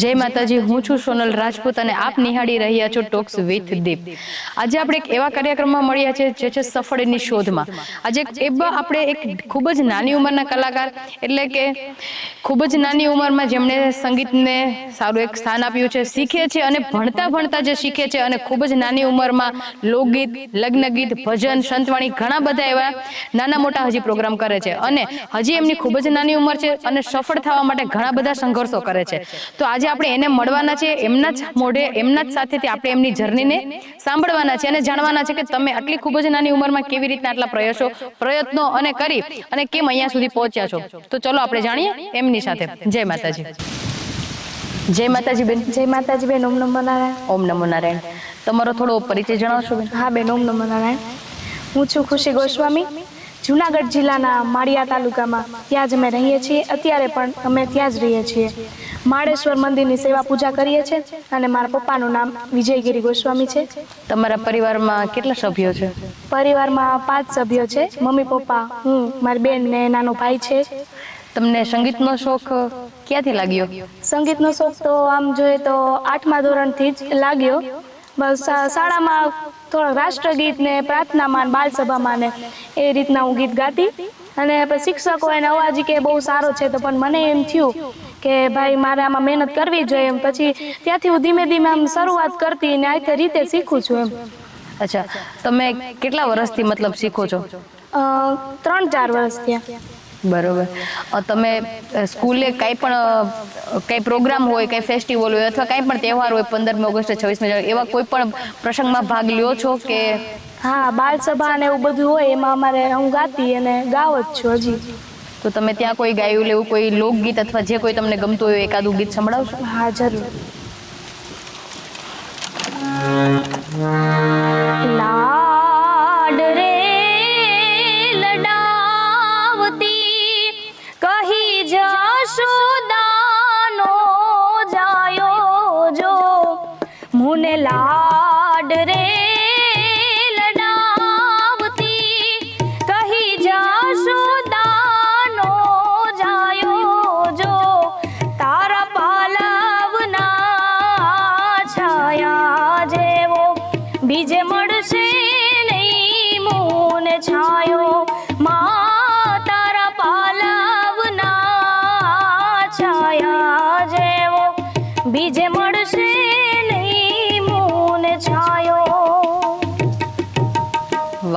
જય માતાજી, હું છું સોનલ રાજપૂત અને આપ નિહાળી રહ્યા છો ટોક્સ વિથ દીપ આજે આપણે એક એવા કાર્યક્રમમાં મળ્યા છે જે છે સફળની શોધમાં. આજે એવા આપણે એક ખૂબ જ નાની ઉંમરના કલાકાર, એટલે કે ખૂબ જ નાની ઉંમરમાં જેમણે સંગીતને સારું એક સ્થાન આપ્યું છે, શીખે છે અને ભણતા ભણતા જે શીખે છે અને ખૂબ જ નાની ઉંમરમાં લોકગીત, લગ્ન ગીત, ભજન, સંતવાણી ઘણા બધા એવા નાના મોટા હજી પ્રોગ્રામ કરે છે. અને હજી એમની ખૂબ જ નાની ઉંમર છે અને સફળ થવા માટે ઘણા બધા સંઘર્ષો કરે છે. તો આજે આપણે એને મળવાના છે એમના જ મોઢે એમના જ સાથેથી આપણે એમની જર્નીને સાંભળવાના છે અને જાણવાના છે કે તમે આટલી ખૂબ જ નાની ઉંમરમાં કેવી રીતના આટલા પ્રયાસો પ્રયત્નો અને કરી અને કેમ અહીંયા સુધી પહોંચ્યા છો? તો ચલો આપણે જાણીએ એમની સાથે. જય માતાજી. જય માતાજી બેન. જય માતાજી બેન ઓમ નમો નારાયણ. ઓમ નમો નારાયણ. તમારો થોડો પરિચય જણાવશો બેન? હા બેન ઓમ નમો નારાયણ. હું છું ખુશી ગોસ્વામી. જુનાગઢ જિલ્લાના માળિયા તાલુકામાં ત્યાં જ અમે રહીએ છીએ. અત્યારે પણ અમે ત્યાં જ રહીએ છીએ. માળેશ્વર મંદિરની સેવા પૂજા કરીએ છીએ અને મારા પપ્પાનું નામ વિજયગીરી ગોસ્વામી છે. તમારા પરિવારમાં કેટલા સભ્યો છે? પરિવારમાં પાંચ સભ્યો છે. મમ્મી પપ્પા હું મારી બેન ને નાનો ભાઈ છે. તમને સંગીતનો શોખ ક્યાંથી લાગ્યો? સંગીતનો શોખ તો આમ જોઈએ તો આઠમા ધોરણથી જ લાગ્યો. શાળામાં થોડાક રાષ્ટ્રગીત ને પ્રાર્થનામાં બાલસભામાં ને એ રીતના હું ગીત ગાતી અને શિક્ષકો એને અવાજ કે બહુ સારો છે તો પણ મને એમ થયું કે ભાઈ મારે આમાં મહેનત કરવી જોઈએ એમ. પછી ત્યાંથી હું ધીમે ધીમે આમ શરૂઆત કરતી ને આ રીતે શીખું છું એમ. અચ્છા તમે કેટલા વર્ષથી મતલબ શીખો છો? ત્રણ ચાર વર્ષ થયા. બરોબર. તમે સ્કૂલે કાંઈ પણ કાંઈ પ્રોગ્રામ હોય કાંઈ ફેસ્ટિવલ હોય અથવા કાંઈ પણ તહેવાર હોય પંદરમી ઓગસ્ટ છવ્વીસમી એવા કોઈ પણ પ્રસંગમાં ભાગ લ્યો છો કે? હા બાલસભા ને એવું બધું હોય એમાં અમારે હું ગાતી અને ગાવ જ છું હજી. તો તમે ત્યાં કોઈ ગાયું લેવું કોઈ લોકગીત અથવા જે કોઈ તમને ગમતું હોય એકાદું ગીત સંભળાવશો? હા જરૂર.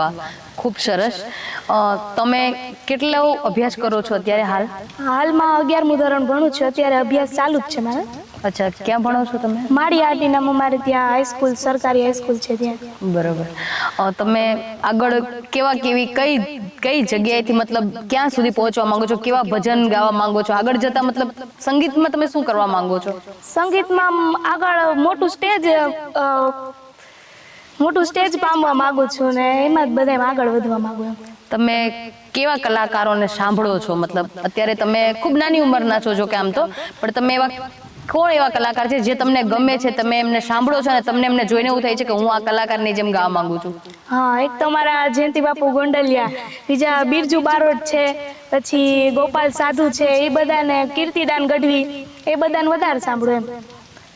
વાહ ખૂબ સરસ. તમે કેટલો અભ્યાસ કરો છો અત્યારે હાલ? હાલમાં અગિયારમું ધોરણ ભણું છું. અત્યારે અભ્યાસ ચાલુ જ છે મારે. અચ્છા ક્યાં ભણો છો તમે? મારી આટીનામાં મારે ત્યાં હાઈસ્કૂલ સરકારી હાઈસ્કૂલ છે ત્યાં. બરોબર. તમે આગળ કેવા કેવી કઈ કઈ જગ્યાએથી મતલબ ક્યાં સુધી પહોંચવા માંગો છો? કેવા ભજન ગાવા માંગો છો? આગળ જતા મતલબ સંગીતમાં તમે શું કરવા માંગો છો? સંગીતમાં આગળ મોટું સ્ટેજ મોટું સ્ટેજ પામવા માંગુ છું ને એમાં જ બધાય આગળ વધવા માંગુ એમ. તમે કેવા કલાકારોને સાંભળો છો? મતલબ અત્યારે તમે ખૂબ નાની ઉંમરના છો જો કે આમ તો પણ તમે એવા કોણ એવા કલાકાર છે જે તમને ગમે છે તમે એમને સાંભળો છો અને તમને એમને જોઈને એવું થાય છે કે હું આ કલાકારની જેમ ગાવા માંગુ છું? હા એક તો મારા જયંતિ બાપુ ગોંડલિયા બીજા બિરજુ બારોટ છે પછી ગોપાલ સાધુ છે એ બધાને કીર્તિદાન ગઢવી એ બધાને વધારે સાંભળો એમ.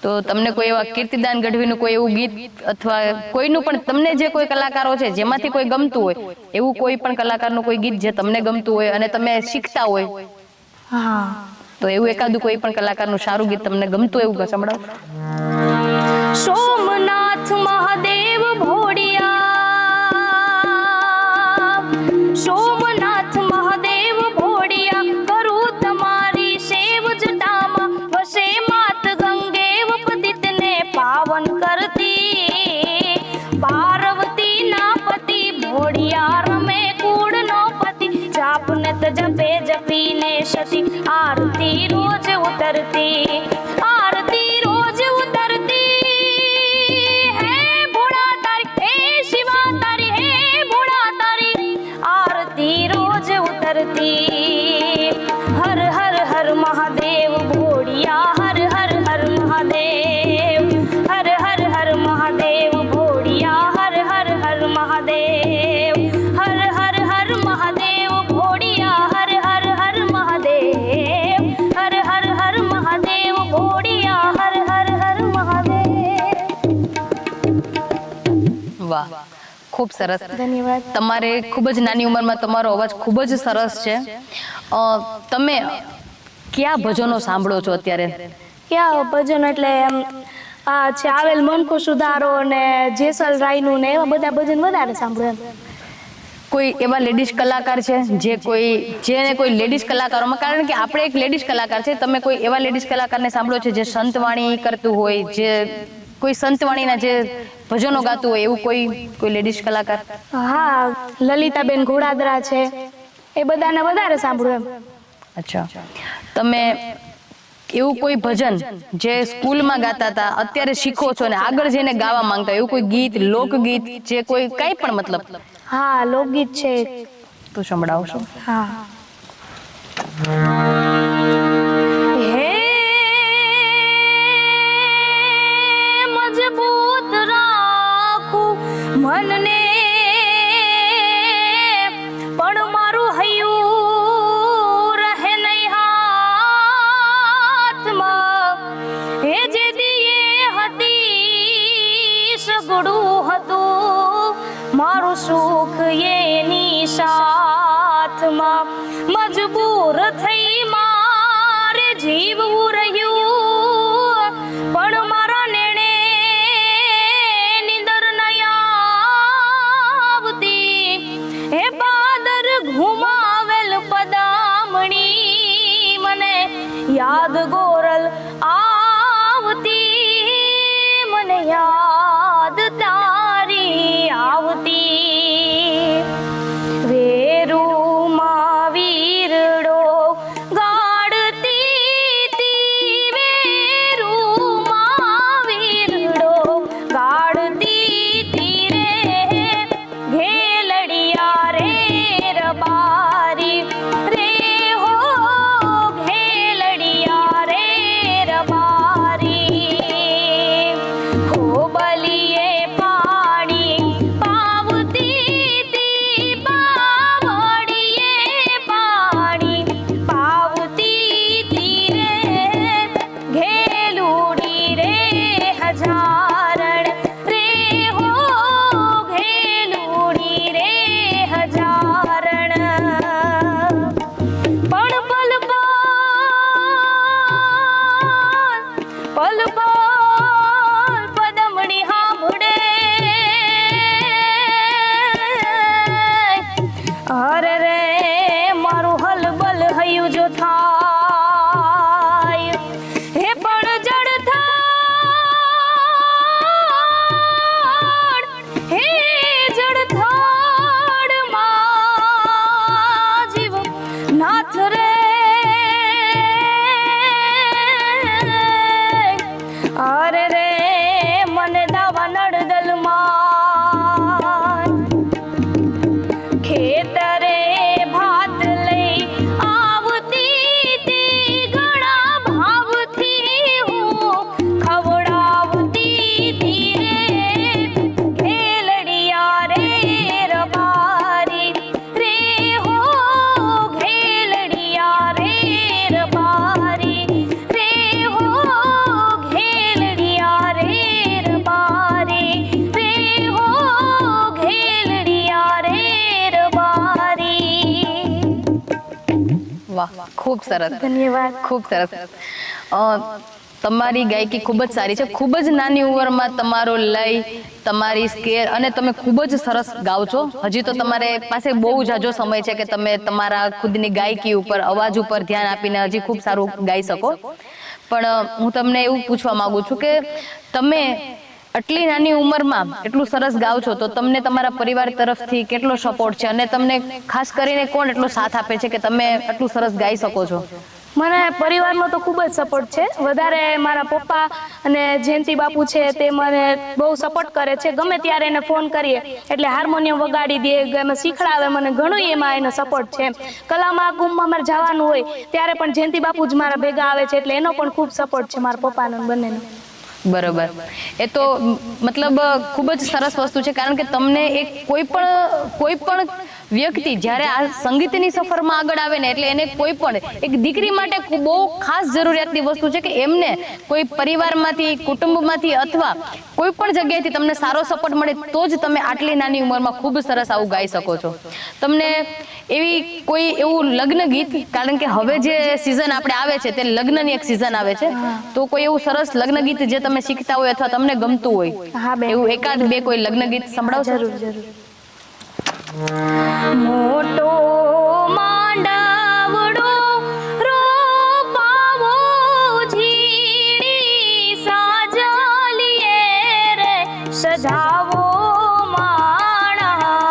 તો તમને કોઈ એવા કીર્તિદાન ગઢવીનું કોઈ એવું ગીત અથવા કોઈનું પણ તમને જે કોઈ કલાકારો છે જેમાંથી કોઈ ગમતું હોય એવું કોઈ પણ કલાકારનું કોઈ ગીત જે તમને ગમતું હોય અને તમે શીખતા હોય તો એવું એકાદું કોઈ પણ કલાકારનું સારું ગીત તમને ગમતું હોય એવું સંભળાવો. સોમનાથ મહાદેવ ખૂબ સરસ. ધન્યવાદ તમારે ખૂબ જ નાની ઉંમરમાં તમારો અવાજ ખૂબ જ સરસ છે. તમે કયા ભજનો સાંભળો છો અત્યારે? ક્યાં ભજન એટલે એમ આ છે આવેલ મનકો સુધારો ને જેસલ રાયનું ને એવા બધા ભજન વધારે સાંભળે એમ. કોઈ એવા લેડીઝ કલાકાર છે જે કોઈ જેને કોઈ લેડીઝ કલાકારોમાં કારણ કે આપણે એક લેડીઝ કલાકાર છે તમે કોઈ એવા લેડીઝ કલાકારને સાંભળો છો જે સંતવાણી કરતું હોય જે કોઈ સંતવાણીના જે ભજનો ગાતું હોય એવું કોઈ કોઈ લેડીઝ કલાકાર? હા લલિતાબેન ઘોડાદરા છે. એ બધાને વધારે સાંભળું એમ. અચ્છા. તમે એવું કોઈ ભજન જે સ્કૂલમાં ગાતા હતા અત્યારે શીખો છો ને આગળ જઈને ગાવા માંગતા એવું કોઈ ગીત લોકગીત જે કોઈ કંઈ પણ મતલબ? હા લોકગીત છે. તો સંભળાવશો. હા. મારું સુખ એની સાથમાં. મજબૂર થઈ ખૂબ સરસ. ધન્યવાદ. ખૂબ સરસ. તમારી ગાયકી ખૂબ જ સારી છે. ખૂબ જ નાની ઉંમરમાં તમારો લય તમારી સ્કેર અને તમે ખૂબ જ સરસ ગાઓ છો. હજી તો તમારે પાસે બહુ જાજો સમય છે કે તમે તમારા ખુદની ગાયકી ઉપર અવાજ ઉપર ધ્યાન આપીને હજી ખૂબ સારું ગાઈ શકો. પણ હું તમને એવું પૂછવા માંગુ છું કે તમે આટલી નાની ઉંમરમાં એટલું સરસ ગાઓ છો, તો તમને તમારા પરિવાર તરફથી કેટલો સપોર્ટ છે? અને તમને ખાસ કરીને કોણ એટલો સાથ આપે છે કે તમે આટલું સરસ ગાઈ શકો છો? મને પરિવારનો તો ખૂબ જ સપોર્ટ છે. વધારે મારા પપ્પા અને જયંતિ બાપુ છે તે મને બહુ સપોર્ટ કરે છે. ગમે ત્યારે એને ફોન કરીએ, એટલે હાર્મોનિયમ વગાડી દે એમાં શીખડાવે, મને ઘણું એમાં એનો સપોર્ટ છે. કલામાં કુંભમાં મારે જવાનું હોય, ત્યારે પણ જયંતિ બાપુ જ મારા ભેગા આવે છે, એટલે એનો પણ ખૂબ સપોર્ટ છે મારા પપ્પાનો બંનેનો. બરોબર. એ તો મતલબ ખૂબ જ સરસ વસ્તુ છે, કારણ કે તમને એક કોઈ પણ કોઈ પણ વ્યક્તિ જ્યારે આ સંગીતની સફરમાં આગળ આવે ને એટલે એને કોઈ પણ એક દીકરી માટે બહુ ખાસ જરૂરિયાતની વસ્તુ છે કે એમને કોઈ પરિવારમાંથી કુટુંબમાંથી અથવા કોઈ પણ જગ્યાએથી તમને સારો સપોર્ટ મળે તો જ તમે આટલી નાની ઉંમરમાં ખૂબ સરસ આવું ગાઈ શકો છો. તમને એવી કોઈ એવું લગ્ન ગીત કારણ કે હવે જે સિઝન આપણે આવે છે તે લગ્નની એક સિઝન આવે છે તો કોઈ એવું સરસ લગ્ન ગીત જે તમે શીખતા હોય અથવા તમને ગમતું હોય એવું એકાદ બે કોઈ લગ્ન ગીત સંભળાવો જરૂર જરૂર. મોટો માંડવડો રોપાવો ઝીણી સાજલીએ રે સજાવો માણારા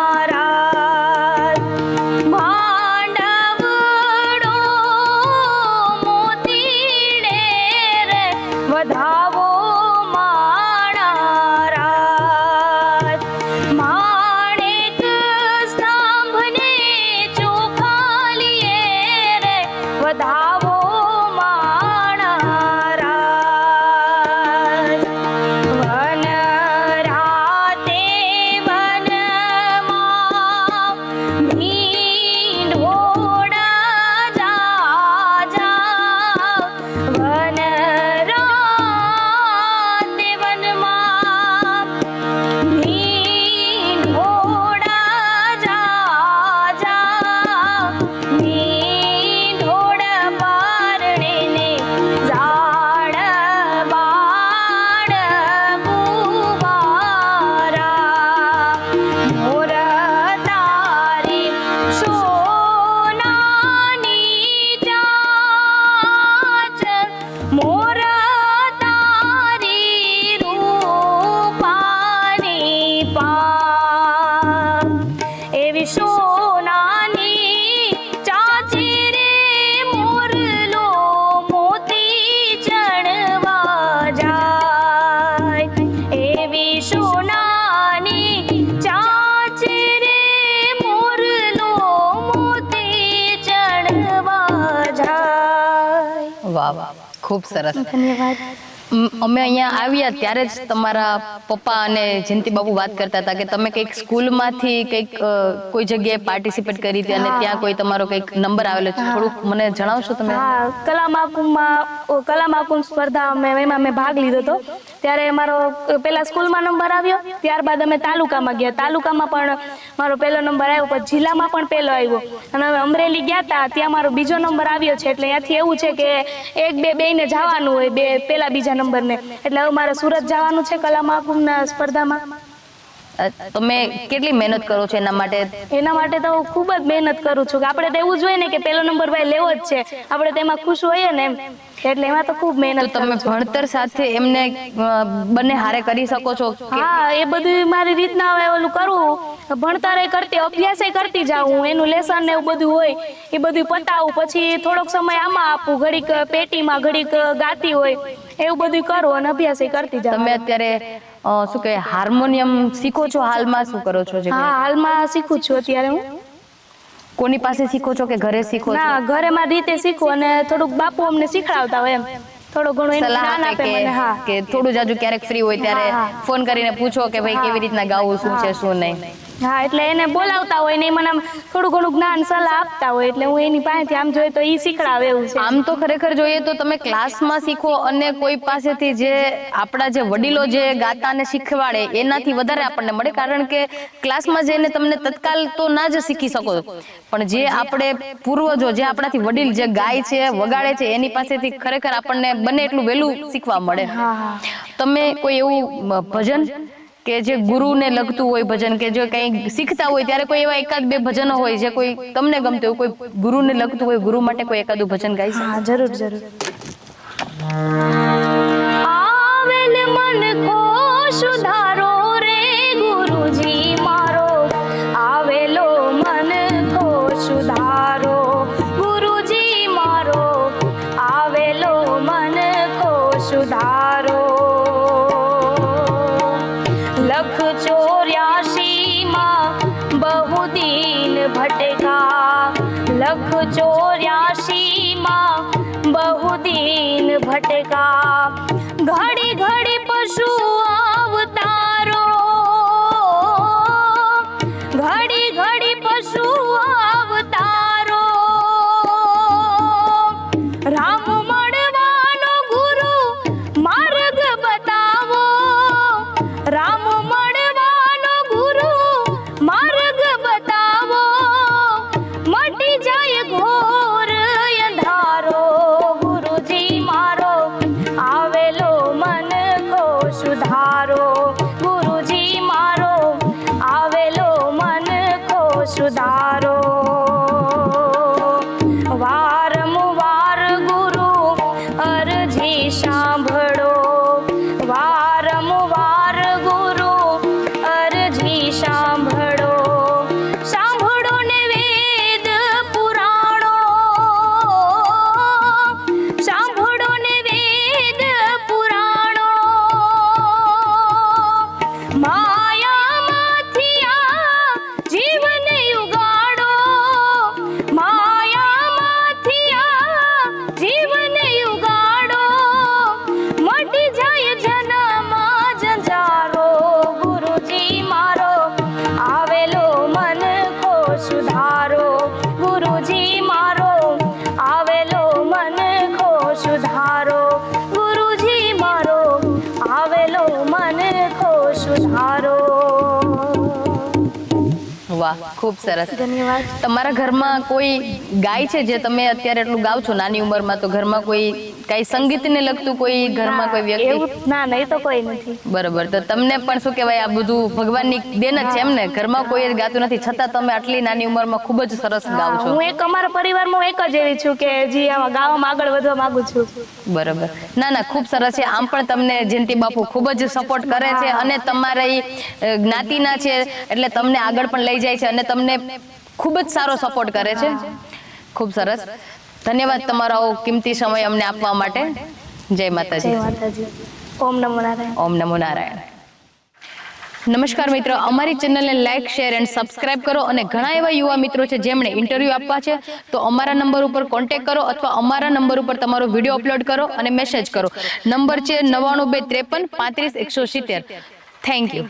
ખૂબ સરસ. ધન્યવાદ. અમે અહીંયા આવ્યા ત્યારે જ તમારા પપ્પા અને જયંતિ બાબુ વાત કરતા હતા કે તમે કંઈક સ્કૂલમાંથી કંઈક કોઈ જગ્યાએ પાર્ટિસિપેટ કરી હતી અને ત્યાં કોઈ તમારો કંઈક નંબર આવેલો છે. થોડુંક મને જણાવશો તમે? હા, કલા મહાકુંભમાં કલા સ્પર્ધા અમે, એમાં મેં ભાગ લીધો હતો. ત્યારે મારો પહેલા સ્કૂલમાં નંબર આવ્યો, ત્યારબાદ અમે તાલુકામાં ગયા. તાલુકામાં પણ મારો પહેલો નંબર આવ્યો, પછી જિલ્લામાં પણ પહેલો આવ્યો. અને અમે અમરેલી ગયા હતા ત્યાં મારો બીજો નંબર આવ્યો છે. એટલે ત્યાંથી એવું છે કે એક બે બેયને જવાનું હોય, બે પેલા બીજા નંબરને. એટલે હવે મારે સુરત જવાનું છે કલા મહાકુંભના સ્પર્ધામાં. તમે કેટલી મહેનત કરો છો એના માટે? એના માટે તો હું ખૂબ જ મહેનત કરું છું કે આપણે તો એવું જોઈએ ને કે પહેલો નંબર ભાઈ લેવો જ છે. આપણે તેમાં ખુશ હોઈએ ને એમ. એટલે એમાં તો ખૂબ મહેનત તમે ભણતર સાથે એમને બંને હારે કરી શકો છો હા એ બધું મારી રીતના હવે ઓલું કરવું ભણતરે કરતી અભ્યાસ કરતી જાઉં એનું લેસન ને એવું બધું હોય એ બધું પતાવું. પછી થોડોક સમય આમાં આપું. ઘડીક પેટીમાં ઘડીક ગાતી હોય. એવું બધું કરું અને અભ્યાસ કરતી જાઉં. તમે અત્યારે શું કે હાર્મોનિયમ શીખો છો? હાલમાં શું કરો છો જે હા હાલમાં શીખું છું અત્યારે હું. કોની પાસે શીખો છો કે ઘરે શીખો ના ઘરે મારી રીતે શીખું અને થોડુંક બાપુ અમને શીખડાવતા હોય એમ. થોડો ઘણું જ્ઞાન આપે મને હા. કે થોડું જાજુ ક્યારેક ફ્રી હોય ત્યારે. ફોન કરીને પૂછો કે ભાઈ કેવી રીતના ગાવું શું છે શું નહીં. હા એટલે એને બોલાવતા હોય ને એ મને આમ થોડું ઘણું જ્ઞાન સલાહ આપતા હોય એટલે હું એની પાસેથી આમ જોઈએ તો એ શીખડાવે એવું છે. આમ તો ખરેખર જોઈએ તો તમે ક્લાસમાં શીખો અને કોઈ પાસેથી જે આપણા જે વડીલો જે ગાતાને શીખવાડે એનાથી વધારે આપણને મળે. કારણ કે ક્લાસમાં જઈને તમને તત્કાલ તો ના જ શીખી શકો. પણ જે આપણે પૂર્વજો જે આપણાથી વડીલ જે ગાય છે વગાડે છે એની પાસેથી ખરેખર આપણને બને એટલું વહેલું શીખવા મળે. તમે કોઈ એવું ભજન કે જે ગુરુને લગતું હોય ભજન કે જો કંઈ શીખતા હોય ત્યારે કોઈ એવા એકાદ બે ભજનો હોય જે કોઈ તમને ગમતું હોય કોઈ ગુરુને લગતું હોય ગુરુ માટે કોઈ એકાદું ભજન ગાઈ હા જરૂર જરૂર. આવેલ મન કો લખ ચોર્યાસી માં બહુ દિન ભટકા. ઘડી વાહ ખૂબ સરસ. તમારા ઘરમાં કોઈ ગાય છે જે તમે અત્યારે એટલું ગાવ છો? નાની ઉંમરમાં તો ઘરમાં કોઈ કઈ સંગીતને લગતું કોઈ ઘરમાં કોઈ વ્યક્તિ? ના નહીં તો કોઈ નથી. બરોબર તો તમને પણ શું કહેવાય આ બધું ભગવાનની દેન જ છે એમ ને? ઘરમાં કોઈ ગાતું નથી છતાં તમે આટલી નાની ઉંમરમાં ખૂબ જ સરસ ગાવ છો. હું એક અમારા પરિવારમાં એક જ એવી છું કે જે આમાં ગાવામાં આગળ વધવા માંગુ છું. બરોબર. ના ના ખૂબ સરસ છે. આમ પણ તમને જયંતિ બાપુ ખૂબ જ સપોર્ટ કરે છે અને તમારા જ્ઞાતિના છે એટલે તમને આગળ પણ લઈ જાય છે અને તમને ખૂબ જ સારો સપોર્ટ કરે છે. ખૂબ સરસ. ધન્યવાદ તમારો કિંમતી સમય અમને આપવા માટે. જય માતાજી. ઓમ નમો નારાયણ. ઓમ નમો નારાયણ. નમસ્કાર મિત્રો અમારી ચેનલને લાઇક શેર એન્ડ સબસ્ક્રાઇબ કરો અને ઘણા એવા યુવા મિત્રો છે જેમણે ઇન્ટરવ્યૂ આપવા છે તો અમારા નંબર ઉપર કોન્ટેક્ટ કરો અથવા અમારા નંબર ઉપર તમારો વીડિયો અપલોડ કરો અને મેસેજ કરો. નંબર છે નવ્વાણું બે ત્રેપન પાંત્રીસ એકસો સિત્તેર. Thank you